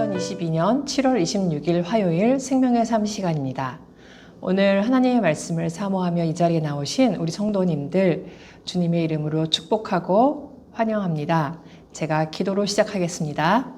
2022년 7월 26일 화요일 생명의 삶 시간입니다. 오늘 하나님의 말씀을 사모하며 이 자리에 나오신 우리 성도님들 주님의 이름으로 축복하고 환영합니다. 제가 기도로 시작하겠습니다.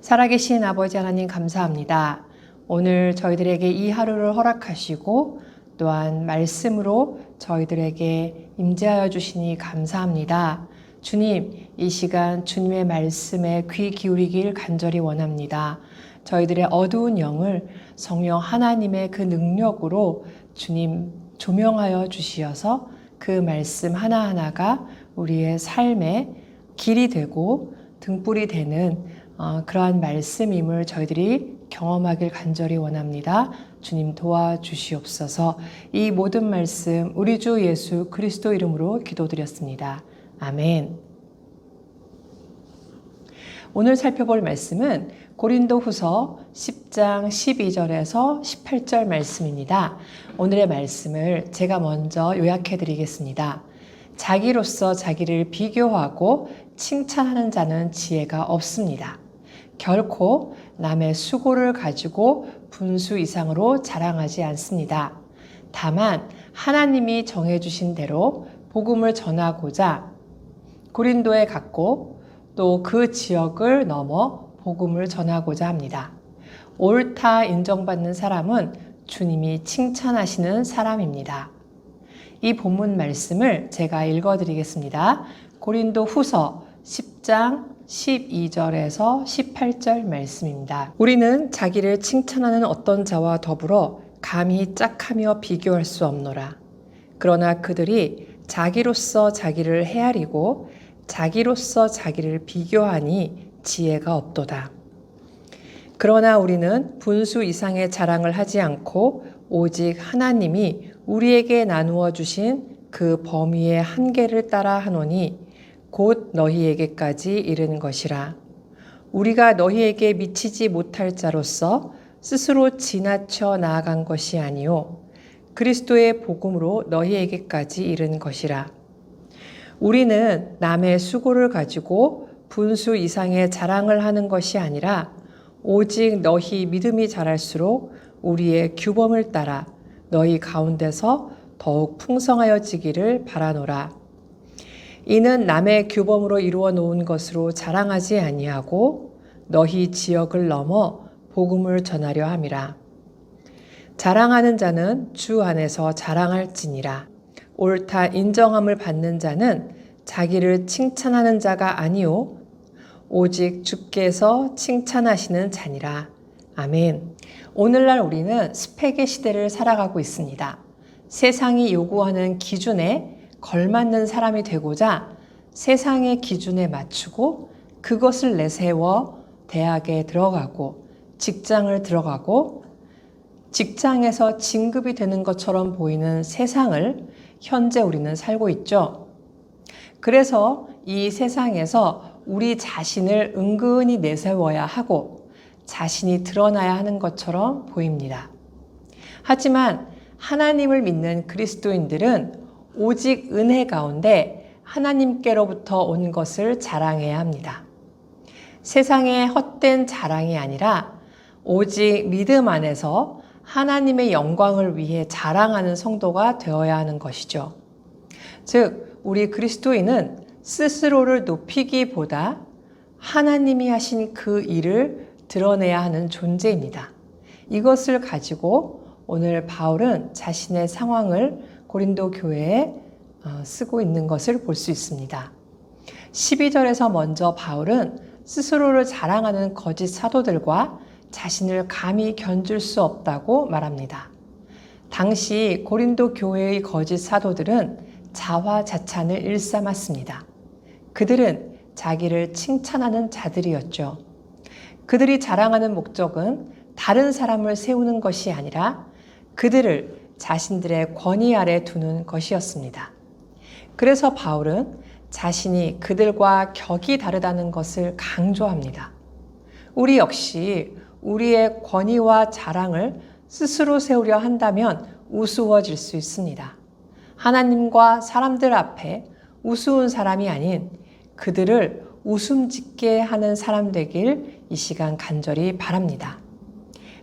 살아계신 아버지 하나님 감사합니다. 오늘 저희들에게 이 하루를 허락하시고 또한 말씀으로 저희들에게 임재하여 주시니 감사합니다. 주님, 이 시간 주님의 말씀에 귀 기울이길 간절히 원합니다. 저희들의 어두운 영을 성령 하나님의 그 능력으로 주님 조명하여 주시어서 그 말씀 하나하나가 우리의 삶의 길이 되고 등불이 되는 어, 그러한 말씀임을 저희들이 경험하길 간절히 원합니다. 주님 도와주시옵소서 이 모든 말씀 우리 주 예수 그리스도 이름으로 기도드렸습니다. 아멘. 오늘 살펴볼 말씀은 고린도 후서 10장 12절에서 18절 말씀입니다. 오늘의 말씀을 제가 먼저 요약해 드리겠습니다. 자기로서 자기를 비교하고 칭찬하는 자는 지혜가 없습니다. 결코 남의 수고를 가지고 분수 이상으로 자랑하지 않습니다. 다만 하나님이 정해주신 대로 복음을 전하고자 고린도에 갔고 또 그 지역을 넘어 복음을 전하고자 합니다. 옳다 인정받는 사람은 주님이 칭찬하시는 사람입니다. 이 본문 말씀을 제가 읽어드리겠습니다. 고린도 후서 10장 12절에서 18절 말씀입니다. 우리는 자기를 칭찬하는 어떤 자와 더불어 감히 짝하며 비교할 수 없노라. 그러나 그들이 자기로서 자기를 헤아리고 자기로서 자기를 비교하니 지혜가 없도다. 그러나 우리는 분수 이상의 자랑을 하지 않고 오직 하나님이 우리에게 나누어 주신 그 범위의 한계를 따라 하노니 곧 너희에게까지 이른 것이라. 우리가 너희에게 미치지 못할 자로서 스스로 지나쳐 나아간 것이 아니요 그리스도의 복음으로 너희에게까지 이른 것이라. 우리는 남의 수고를 가지고 분수 이상의 자랑을 하는 것이 아니라 오직 너희 믿음이 자랄수록 우리의 규범을 따라 너희 가운데서 더욱 풍성하여지기를 바라노라. 이는 남의 규범으로 이루어 놓은 것으로 자랑하지 아니하고 너희 지역을 넘어 복음을 전하려 함이라. 자랑하는 자는 주 안에서 자랑할지니라. 옳다 인정함을 받는 자는 자기를 칭찬하는 자가 아니요 오직 주께서 칭찬하시는 자니라. 아멘. 오늘날 우리는 스펙의 시대를 살아가고 있습니다. 세상이 요구하는 기준에 걸맞는 사람이 되고자 세상의 기준에 맞추고 그것을 내세워 대학에 들어가고 직장을 들어가고 직장에서 진급이 되는 것처럼 보이는 세상을 현재 우리는 살고 있죠. 그래서 이 세상에서 우리 자신을 은근히 내세워야 하고 자신이 드러나야 하는 것처럼 보입니다. 하지만 하나님을 믿는 그리스도인들은 오직 은혜 가운데 하나님께로부터 온 것을 자랑해야 합니다. 세상의 헛된 자랑이 아니라 오직 믿음 안에서 하나님의 영광을 위해 자랑하는 성도가 되어야 하는 것이죠. 즉, 우리 그리스도인은 스스로를 높이기보다 하나님이 하신 그 일을 드러내야 하는 존재입니다. 이것을 가지고 오늘 바울은 자신의 상황을 고린도 교회에 어, 쓰고 있는 것을 볼 수 있습니다. 12절에서 먼저 바울은 스스로를 자랑하는 거짓 사도들과 자신을 감히 견줄 수 없다고 말합니다. 당시 고린도 교회의 거짓 사도들은 자화자찬을 일삼았습니다. 그들은 자기를 칭찬하는 자들이었죠. 그들이 자랑하는 목적은 다른 사람을 세우는 것이 아니라 그들을 자신들의 권위 아래 두는 것이었습니다. 그래서 바울은 자신이 그들과 격이 다르다는 것을 강조합니다. 우리 역시 우리의 권위와 자랑을 스스로 세우려 한다면 우스워질 수 있습니다. 하나님과 사람들 앞에 우스운 사람이 아닌 그들을 웃음 짓게 하는 사람 되길 이 시간 간절히 바랍니다.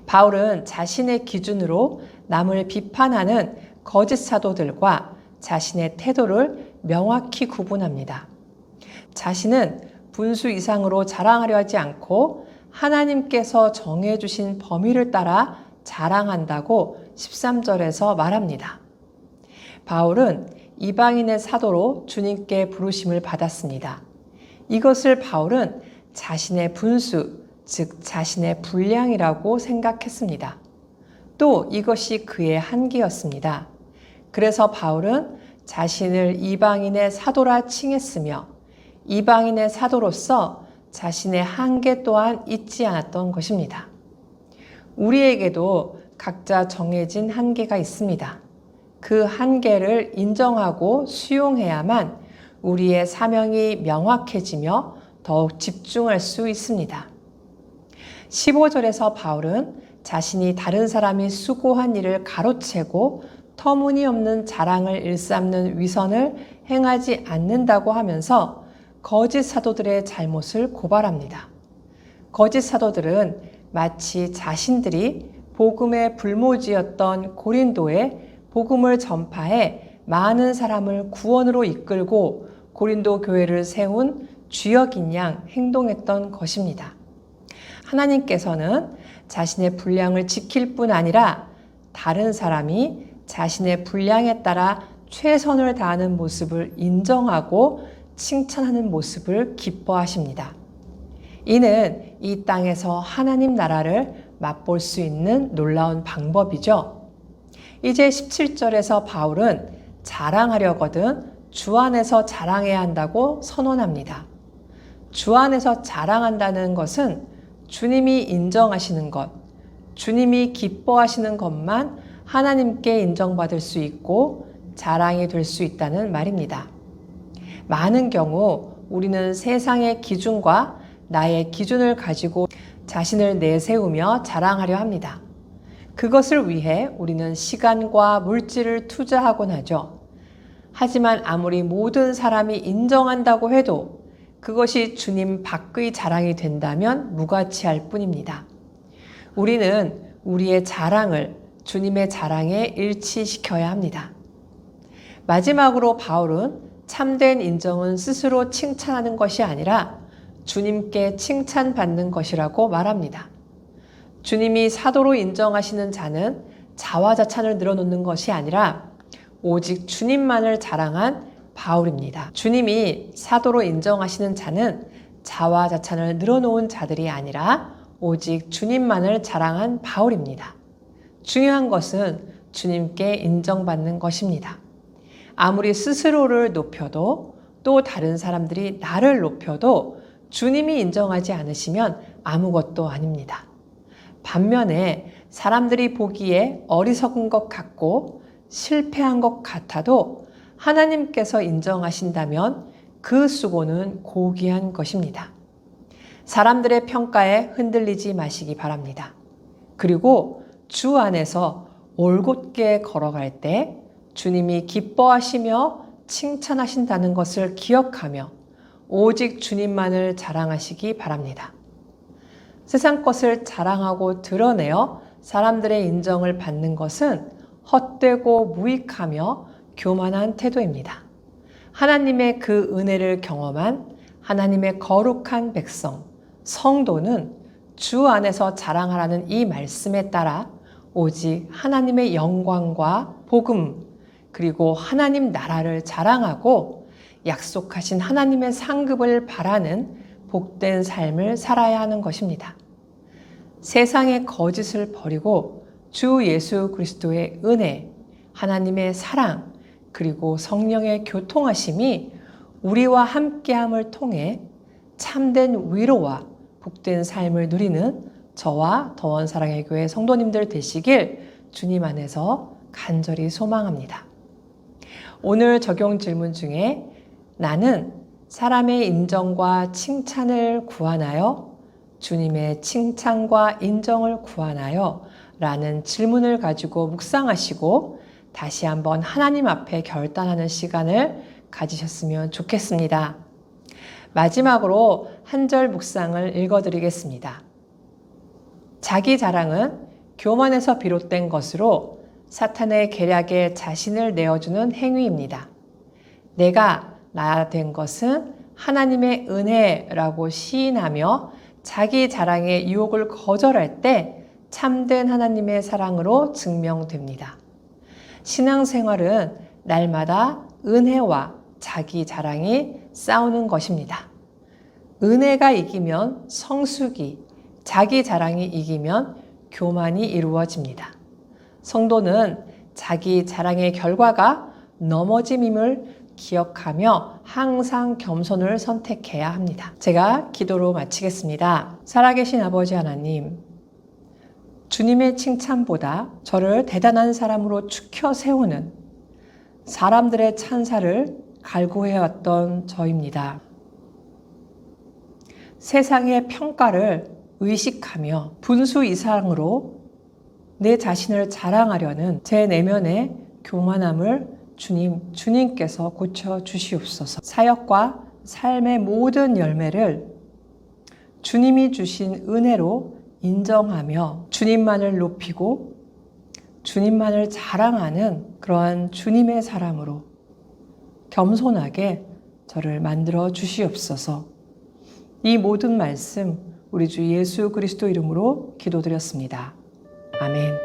바울은 자신의 기준으로 남을 비판하는 거짓 사도들과 자신의 태도를 명확히 구분합니다. 자신은 분수 이상으로 자랑하려 하지 않고 하나님께서 정해주신 범위를 따라 자랑한다고 13절에서 말합니다. 바울은 이방인의 사도로 주님께 부르심을 받았습니다. 이것을 바울은 자신의 분수, 즉 자신의 분량이라고 생각했습니다. 또 이것이 그의 한계였습니다. 그래서 바울은 자신을 이방인의 사도라 칭했으며 이방인의 사도로서 자신의 한계 또한 잊지 않았던 것입니다. 우리에게도 각자 정해진 한계가 있습니다. 그 한계를 인정하고 수용해야만 우리의 사명이 명확해지며 더욱 집중할 수 있습니다. 15절에서 바울은 자신이 다른 사람이 수고한 일을 가로채고 터무니없는 자랑을 일삼는 위선을 행하지 않는다고 하면서 거짓 사도들의 잘못을 고발합니다. 거짓 사도들은 마치 자신들이 복음의 불모지였던 고린도에 복음을 전파해 많은 사람을 구원으로 이끌고 고린도 교회를 세운 주역인 양 행동했던 것입니다. 하나님께서는 자신의 분량을 지킬 뿐 아니라 다른 사람이 자신의 분량에 따라 최선을 다하는 모습을 인정하고 칭찬하는 모습을 기뻐하십니다. 이는 이 땅에서 하나님 나라를 맛볼 수 있는 놀라운 방법이죠. 이제 17절에서 바울은 자랑하려거든 주 안에서 자랑해야 한다고 선언합니다. 주 안에서 자랑한다는 것은 주님이 인정하시는 것, 주님이 기뻐하시는 것만 하나님께 인정받을 수 있고 자랑이 될 수 있다는 말입니다. 많은 경우 우리는 세상의 기준과 나의 기준을 가지고 자신을 내세우며 자랑하려 합니다. 그것을 위해 우리는 시간과 물질을 투자하곤 하죠. 하지만 아무리 모든 사람이 인정한다고 해도 그것이 주님 밖의 자랑이 된다면 무가치할 뿐입니다. 우리는 우리의 자랑을 주님의 자랑에 일치시켜야 합니다. 마지막으로 바울은 참된 인정은 스스로 칭찬하는 것이 아니라 주님께 칭찬받는 것이라고 말합니다. 주님이 사도로 인정하시는 자는 자화자찬을 늘어놓는 것이 아니라 오직 주님만을 자랑한 바울입니다. 주님이 사도로 인정하시는 자는 자화자찬을 늘어놓은 자들이 아니라 오직 주님만을 자랑한 바울입니다. 중요한 것은 주님께 인정받는 것입니다. 아무리 스스로를 높여도 또 다른 사람들이 나를 높여도 주님이 인정하지 않으시면 아무것도 아닙니다. 반면에 사람들이 보기에 어리석은 것 같고 실패한 것 같아도 하나님께서 인정하신다면 그 수고는 고귀한 것입니다. 사람들의 평가에 흔들리지 마시기 바랍니다. 그리고 주 안에서 올곧게 걸어갈 때 주님이 기뻐하시며 칭찬하신다는 것을 기억하며 오직 주님만을 자랑하시기 바랍니다. 세상 것을 자랑하고 드러내어 사람들의 인정을 받는 것은 헛되고 무익하며 교만한 태도입니다. 하나님의 그 은혜를 경험한 하나님의 거룩한 백성, 성도는 주 안에서 자랑하라는 이 말씀에 따라 오직 하나님의 영광과 복음, 그리고 하나님 나라를 자랑하고 약속하신 하나님의 상급을 바라는 복된 삶을 살아야 하는 것입니다. 세상의 거짓을 버리고 주 예수 그리스도의 은혜, 하나님의 사랑, 그리고 성령의 교통하심이 우리와 함께함을 통해 참된 위로와 복된 삶을 누리는 저와 더원 사랑의 교회 성도님들 되시길 주님 안에서 간절히 소망합니다. 오늘 적용 질문 중에 나는 사람의 인정과 칭찬을 구하나요? 주님의 칭찬과 인정을 구하나요? 라는 질문을 가지고 묵상하시고 다시 한번 하나님 앞에 결단하는 시간을 가지셨으면 좋겠습니다. 마지막으로 한 절 묵상을 읽어드리겠습니다. 자기 자랑은 교만에서 비롯된 것으로 사탄의 계략에 자신을 내어주는 행위입니다. 내가 나 된 것은 하나님의 은혜라고 시인하며 자기 자랑의 유혹을 거절할 때 참된 하나님의 사랑으로 증명됩니다. 신앙생활은 날마다 은혜와 자기 자랑이 싸우는 것입니다. 은혜가 이기면 성숙이, 자기 자랑이 이기면 교만이 이루어집니다. 성도는 자기 자랑의 결과가 넘어짐임을 기억하며 항상 겸손을 선택해야 합니다. 제가 기도로 마치겠습니다. 살아계신 아버지 하나님, 주님의 칭찬보다 저를 대단한 사람으로 축혀 세우는 사람들의 찬사를 갈구해왔던 저입니다. 세상의 평가를 의식하며 분수 이상으로 내 자신을 자랑하려는 제 내면의 교만함을 주님, 주님께서 고쳐 주시옵소서. 사역과 삶의 모든 열매를 주님이 주신 은혜로 인정하며 주님만을 높이고 주님만을 자랑하는 그러한 주님의 사람으로 겸손하게 저를 만들어 주시옵소서. 이 모든 말씀 우리 주 예수 그리스도 이름으로 기도드렸습니다. 아멘.